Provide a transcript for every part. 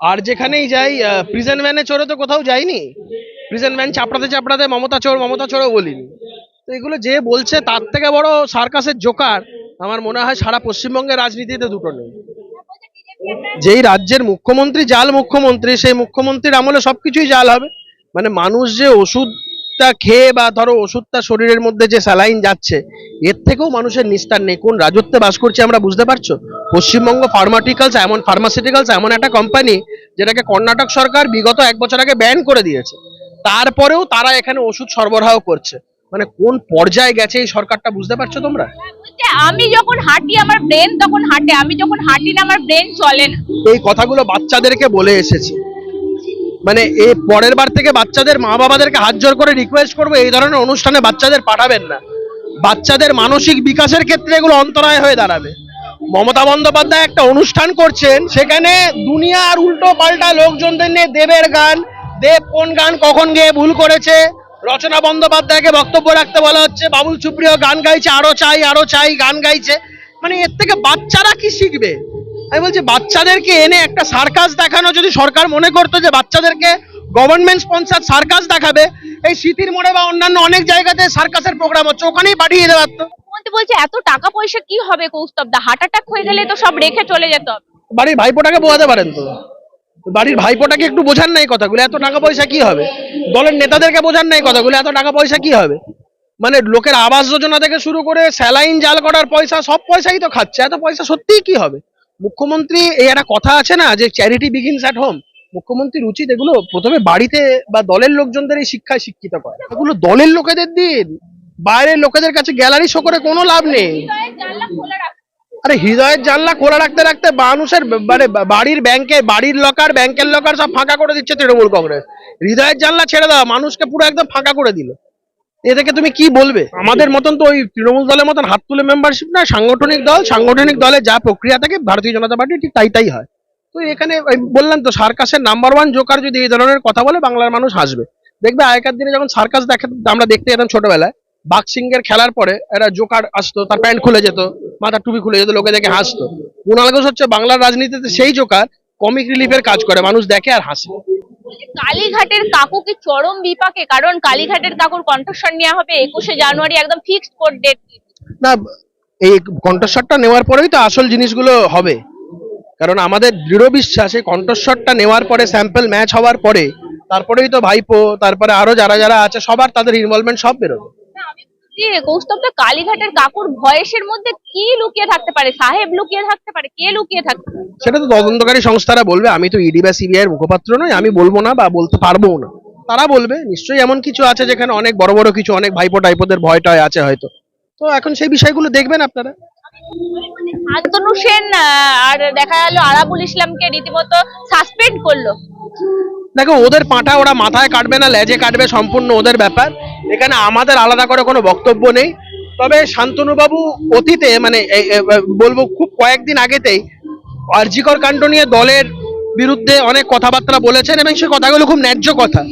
আর যেখানেই যাই প্রিজন ভ্যানে চড়ে তো কোথাও যাইনি। প্রিজন ভ্যান চাপড়াতে চাপড়াতে মমতা চোর, মমতা চোরও বলিনি। তো এগুলো যে বলছে, তার থেকে বড় সার্কাসের জোকার, আমার মনে হয় সারা পশ্চিমবঙ্গের রাজনীতিতে দুটো নেই। যেই রাজ্যের মুখ্যমন্ত্রী, জাল মুখ্যমন্ত্রী, সেই মুখ্যমন্ত্রীর আমলে সবকিছুই জাল হবে। মানে মানুষ যে ওষুধটা খেয়ে বা ধরো ওষুধটা শরীরের মধ্যে যে স্যালাইন যাচ্ছে এর থেকেও মানুষের নিস্তার নেই। কোন রাজত্বে বাস করছি আমরা বুঝতে পারছ? পশ্চিমবঙ্গ ফার্মাটিক্যালস এমন ফার্মাসিউটিক্যালস এমন একটা কোম্পানি যেটাকে কর্ণাটক সরকার বিগত এক বছর আগে ব্যান করে দিয়েছে। তারপরেও তারা এখানে ওষুধ সরবরাহ করছে। মানে কোন পর্যায়ে গেছে এই সরকারটা বুঝতে পারছ তোমরা? আমি যখন হাঁটি আমার ব্রেন তখন হাঁটে। আমি যখন হাঁটি না আমার ব্রেন চলে না। এই কথাগুলো বাচ্চাদেরকে বলে এসেছে। মানে এই পরের বার থেকে বাচ্চাদের মা বাবাদেরকে হাত জোর করে রিকোয়েস্ট করব, এই ধরনের অনুষ্ঠানে বাচ্চাদের পাঠাবেন না। বাচ্চাদের মানসিক বিকাশের ক্ষেত্রে এগুলো অন্তরায় হয়ে দাঁড়াবে। মমতা বন্দ্যোপাধ্যায় একটা অনুষ্ঠান করছেন, সেখানে দুনিয়ার উল্টো পাল্টা লোকজনদের নিয়ে দেবের গান, দেব কোন গান কখন গিয়ে ভুল করেছে? রচনা বন্দ্যোপাধ্যায়কে বক্তব্য রাখতে বলা হচ্ছে, বাবুল সুপ্রিয় গান গাইছে, আরও চাই আরও চাই, গান গাইছে। মানে এর থেকে বাচ্চারা কি শিখবে? আমি বলছি বাচ্চাদেরকে এনে একটা সার্কাস দেখানো যদি সরকার মনে করতো যে বাচ্চাদেরকে গভর্নমেন্ট স্পন্সার সার্কাস দেখাবে এই স্মৃতির মোড়ে বা অন্যান্য অনেক জায়গাতে সার্কাসের প্রোগ্রাম হচ্ছে ওখানেই পাঠিয়ে দেওয়ার তো বলছে এত টাকা পয়সা কি হবে কৌস্তব দা? হার্ট অ্যাটাক হয়ে গেলে তো সব রেখে চলে যেত বাড়ির ভাইপোটাকে বোঝাতে পারেন তো? বাড়ির ভাইপোটাকে একটু বোঝান নাই কথাগুলো এত টাকা পয়সা কি হবে? দলের নেতাদেরকে বোঝান নাই কথাগুলো এত টাকা পয়সা কি হবে? মানে লোকের আবাস যোজনা থেকে শুরু করে স্যালাইন জাল করার পয়সা সব পয়সাই তো খাচ্ছে এত পয়সা সত্যিই কি হবে? মুখ্যমন্ত্রী, এই একটা কথা আছে না যে চ্যারিটি বিগিনস অ্যাট হোম মুখ্যমন্ত্রীর উচিত এগুলো প্রথমে বাড়িতে বা দলের লোকজনদের এই শিক্ষায় শিক্ষিত করে। এগুলো দলের লোকেদের দিন। বাইরের লোকেদের কাছে গ্যালারি শো করে কোনো লাভ নেই। আরে হৃদয়ের জানলা খোলা রাখতে রাখতে মানুষের মানে বাড়ির ব্যাংকে বাড়ির লকার ব্যাংকের লকার সব ফাঁকা করে দিচ্ছে তৃণমূল কংগ্রেস। হৃদয়ের জানলা ছেড়ে দাও মানুষকে পুরো একদম ফাঁকা করে দিল। এদেরকে তুমি কি বলবে? আমাদের মতন তো ওই তৃণমূল দলের মতন হাত তুলে মেম্বারশিপ না, সাংগঠনিক দল, সাংগঠনিক দলে যা প্রক্রিয়া থাকে, ভারতীয় জনতা পার্টি ঠিক তাই তাই হয়। তো এখানে বললাম তো, সার্কাসের নাম্বার ওয়ান জোকার যদি এই ধরনের কথা বলে, বাংলার মানুষ হাসবে। দেখবে আগেকার দিনে যখন সার্কাস দেখে, আমরা দেখতে যেতাম ছোটবেলায় বাক্সিংয়ের খেলার পরে একটা জোকার আসতো, তার প্যান্ট খুলে যেত, মাথার টুপি খুলে যেত, লোকে দেখে হাসতো। কুণাল ঘোষ হচ্ছে বাংলার রাজনীতিতে সেই জোকার কমিক রিলিফের কাজ করে, মানুষ দেখে আর হাসে। কালীঘাটের কাকু কি চরম বিপাকে কারণ কালীঘাটের কাকুর কণ্ঠস্বর নেওয়া হবে একুশে জানুয়ারি একদম ফিক্সড কোড ডেট না এই কণ্ঠস্বরটা নেওয়ার পরেই তো আসল জিনিসগুলো হবে। কারণ আমাদের দৃঢ় বিশ্বাস এই কণ্ঠস্বরটা নেওয়ার পরে স্যাম্পল ম্যাচ হওয়ার পরে তারপরেই তো ভাইপো তারপরে আরও যারা যারা আছে সবার তাদের ইনভলভমেন্ট সব বেরোবে। কৌস্তব তো কালীঘাটের কাকুর ভয়েসের মধ্যে কি লুকিয়ে থাকতে পারে? সাহেব লুকিয়ে থাকতে পারে? কে লুকিয়ে থাকতে পারে সেটা তো তদন্তকারী সংস্থারা বলবে। আমি তো ইডি বা সিবিআই এর মুখপাত্র নই আমি বলব না বা বলতে পারব না। তারা বলবে নিশ্চয়ই এমন কিছু আছে যেখানে অনেক বড় বড় কিছু অনেক ভাইপো টাইপোদের ভয় টয় আছে হয়তো। তো এখন সেই বিষয়গুলো দেখবেন আপনারা। শান্তনু সেন আর দেখা গেল আরাবুল ইসলামকে রীতিমতো সাসপেন্ড করল। দেখো, ওদের পাঁটা ওরা মাথায় কাটবে না, লেজে কাটবে সম্পূর্ণ ওদের ব্যাপার। এখানে আমাদের আলাদা করে কোনো বক্তব্য নেই। তবে শান্তনুবাবু অতীতে মানে বলব খুব কয়েকদিন আগেতেই আরজিকর কাণ্ড নিয়ে দলের বিরুদ্ধে অনেক কথাবার্তা বলেছেন এবং সেই কথাগুলো খুব ন্যায্য কথা।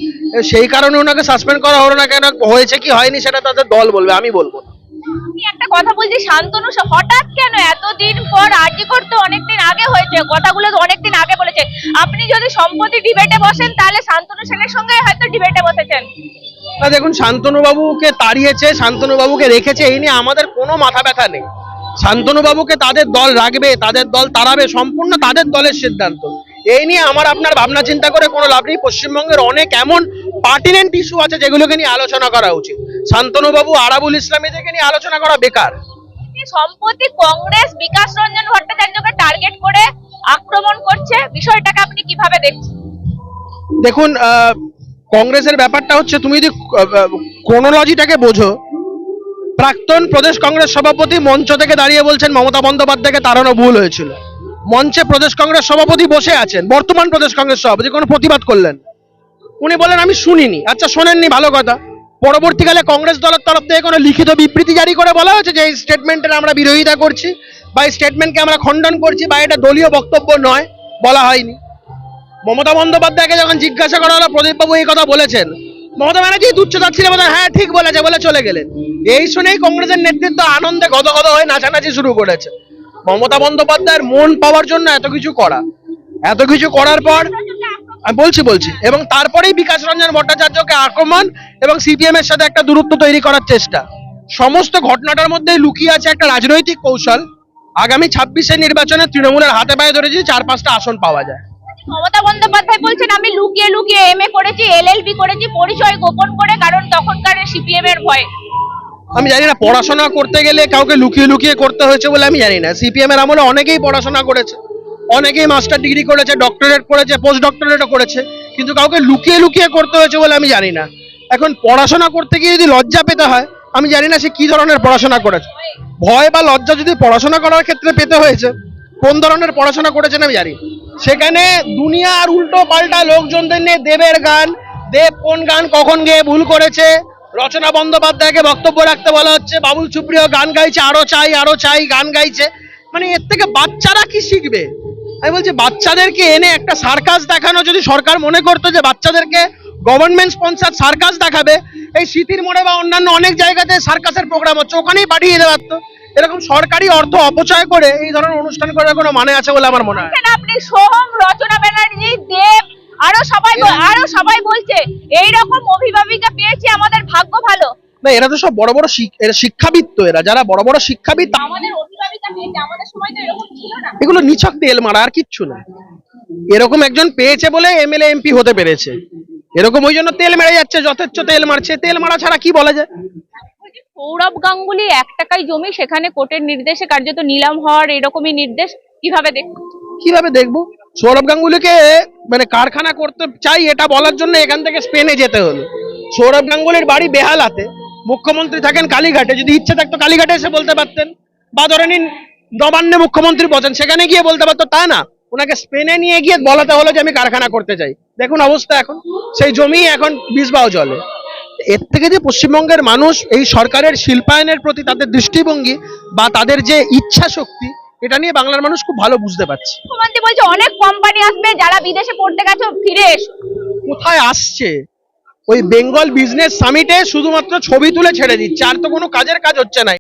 সেই কারণে ওনাকে সাসপেন্ড করা হলো না কেন, হয়েছে কি, হয়নি সেটা তাদের দল বলবে, আমি বলব একটা কথা বলছি, শান্তনু, হঠাৎ কেন এতদিন পর আরজি করতে অনেকদিন হয়েছে কথাগুলো তো অনেকদিন আগে বলেছে। আপনি যদি সম্পত্তি ডিবেটে বসেন তাহলে শান্তনু সেনের সঙ্গে হয়তো ডিবেটে বসেছেন। না দেখুন শান্তনুবাবুকে তাড়িয়েছে শান্তনুবাবুকে রেখেছে এই নিয়ে আমাদের কোনো মাথা ব্যথা নেই। শান্তনুবাবুকে তাদের দল রাখবে তাদের দল তাড়াবে সম্পূর্ণ তাদের দলের সিদ্ধান্ত। এই নিয়ে আমার আপনার ভাবনা চিন্তা করে কোনো লাভ নেই। পশ্চিমবঙ্গের অনেক এমন পার্টিনেন্ট ইস্যু আছে যেগুলোকে নিয়ে আলোচনা করা উচিত। শান্তনুবাবু আরাবুল ইসলামীদেরকে নিয়ে আলোচনা করা বেকার। সম্প্রতি কংগ্রেস বিকাশ রঞ্জন ভট্টাচার্যকে টার্গেট করে আক্রমণ করছে, বিষয়টাকে আপনি কীভাবে দেখছেন? দেখুন কংগ্রেসের ব্যাপারটা হচ্ছে, তুমি যদি ক্রোনোলজিটাকে বোঝো, প্রাক্তন প্রদেশ কংগ্রেস সভাপতি মঞ্চ থেকে দাঁড়িয়ে বলছেন, মমতা বন্দ্যোপাধ্যায়কে তাড়ানো ভুল হয়েছিল। মঞ্চে প্রদেশ কংগ্রেস সভাপতি বসে আছেন, বর্তমান প্রদেশ কংগ্রেস সভাপতি, কোনো প্রতিবাদ করলেন। উনি বলেন, আমি শুনিনি। আচ্ছা শোনেননি, ভালো কথা। পরবর্তীকালে কংগ্রেস দলের তরফ থেকে কোনো লিখিত বিবৃতি জারি করে বলা হয়েছে যে, এই স্টেটমেন্টের আমরা বিরোধিতা করছি। বা এই স্টেটমেন্টকে আমরা খণ্ডন করছি বা এটা দলীয় বক্তব্য নয়, বলা হয়নি। মমতা বন্দ্যোপাধ্যায়কে যখন জিজ্ঞাসা করা হলো, প্রদীপবাবু এই কথা বলেছেন। মমতা ব্যানার্জি তুচ্ছতা ছিল বোধ হ্যাঁ ঠিক বলেছে, বলে চলে গেলেন। এই শুনেই কংগ্রেসের নেতৃত্ব আনন্দে গদগদ হয়ে নাচানাচি শুরু করেছে। মমতা বন্দ্যোপাধ্যায়ের মন পাওয়ার জন্য এত কিছু করা। এত কিছু করার পর, আমি বলছি বলছি, এবং তারপরেই বিকাশ রঞ্জন ভট্টাচার্যকে আক্রমণ এবং সিপিএম এর সাথে একটা দূরত্ব তৈরি করার চেষ্টা। সমস্ত ঘটনাটার মধ্যে লুকিয়ে আছে একটা রাজনৈতিক কৌশল। আগামী ছাব্বিশের নির্বাচনে তৃণমূলের হাতে পায়ে ধরে যদি চার পাঁচটা আসন পাওয়া যায়। মমতা বন্দ্যোপাধ্যায় বলছেন আমি লুকিয়ে লুকিয়ে এমএ করেছি এলএলবি করেছি পরিচয় গোপন করে কারণ তখনকার সিপিএম এর ভয়। আমি জানি না পড়াশোনা করতে গেলে কাউকে লুকিয়ে লুকিয়ে করতে হয়েছে বলে আমি জানি না। সিপিএম এর আমলে অনেকেই পড়াশোনা করেছে অনেকেই মাস্টার ডিগ্রি করেছে ডক্টরেট করেছে পোস্ট ডক্টরেটও করেছে কিন্তু কাউকে লুকিয়ে লুকিয়ে করতে হয়েছে বলে আমি জানি না। এখন পড়াশোনা করতে গিয়ে যদি লজ্জা পেতে হয় আমি জানি না সে কি ধরনের পড়াশোনা করেছে। ভয় বা লজ্জা যদি পড়াশোনা করার ক্ষেত্রে পেতে হয়েছে, কোন ধরনের পড়াশোনা করেছেন আমি জানি সেখানে দুনিয়ার উল্টো পাল্টা লোকজনদের নিয়ে দেবের গান, দেব কোন গান কখন গেয়ে ভুল করেছে, রচনা বন্দ্যোপাধ্যায়কে বক্তব্য রাখতে বলা হচ্ছে, বাবুল সুপ্রিয় গান গাইছে, আরও চাই আরও চাই গান গাইছে। মানে এর থেকে বাচ্চারা কি শিখবে? আমি বলছি, বাচ্চাদেরকে এনে একটা সার্কাস দেখানো, যদি সরকার মনে করতো যে বাচ্চাদেরকে গভর্নমেন্ট স্পন্সার সার্কাস দেখাবে এই স্মৃতির মোড়ে বা অন্যান্য অনেক জায়গাতে সার্কাসের প্রোগ্রাম হচ্ছে ওখানেই পাঠিয়ে দিতে পারতো এরকম সরকারি অর্থ অপচয় করে এই ধরনের অনুষ্ঠান করার কোনো মানে আছে বলে আমার মনে হয় আপনি সোহম রচনা ব্যানার্জি দেব আরও সবাই আরও সবাই বলছে এই রকম অভিভাবিকা পেয়েছি আমাদের ভাগ্য ভালো। না এরা তো সব বড় বড় শিক্ষাবিদ তো এরা যারা বড় বড় শিক্ষাবিদ আমাদের অভিভাবিকা পেয়েছে আমাদের সময় তো এরকম ছিল না। এগুলো নিছক তেল মারা আর কিচ্ছু না। এরকম একজন পেয়েছে বলে এমএলএ এমপি হতে পেরেছে। এরকম ওই জন্য তেল মেরে যাচ্ছে যথেচ্ছ তেল মারছে। তেল মারা ছাড়া কি বলা যায়? সৌরভ গাঙ্গুলি এক টাকায় জমি সেখানে কোর্টের নির্দেশে কার্যত নিলাম হওয়ার এরকমই নির্দেশ কীভাবে দেখ কীভাবে দেখব? সৌরভ গাঙ্গুলিকে মানে কারখানা করতে চাই এটা বলার জন্য এখান থেকে স্পেনে যেতে হলো। সৌরভ গাঙ্গুলির বাড়ি বেহালাতে। মুখ্যমন্ত্রী থাকেন কালীঘাটে। যদি ইচ্ছে থাকতো কালীঘাটে এসে বলতে পারতেন। বা ধরে নিন নবান্নে মুখ্যমন্ত্রী বসেন সেখানে গিয়ে বলতে পারতো তা না। ওনাকে স্পেনে নিয়ে গিয়ে বলাতে হলো যে আমি কারখানা করতে চাই। দেখুন অবস্থা এখন। সেই জমি এখন বিষবাও জলে। এর থেকে যে পশ্চিমবঙ্গের মানুষ এই সরকারের শিল্পায়নের প্রতি তাদের দৃষ্টিভঙ্গি বা তাদের যে ইচ্ছা শক্তি এটা নিয়ে বাংলার মানুষ খুব ভালো বুঝতে পারছে। মুখ্যমন্ত্রী বলছে অনেক কোম্পানি আসবে যারা বিদেশে পড়তে গেছে ফিরে এসো। কোথায় আসছে? ওই বেঙ্গল বিজনেস সামিটে শুধুমাত্র ছবি তুলে ছেড়ে দিচ্ছে আর তো কোনো কাজের কাজ হচ্ছে না।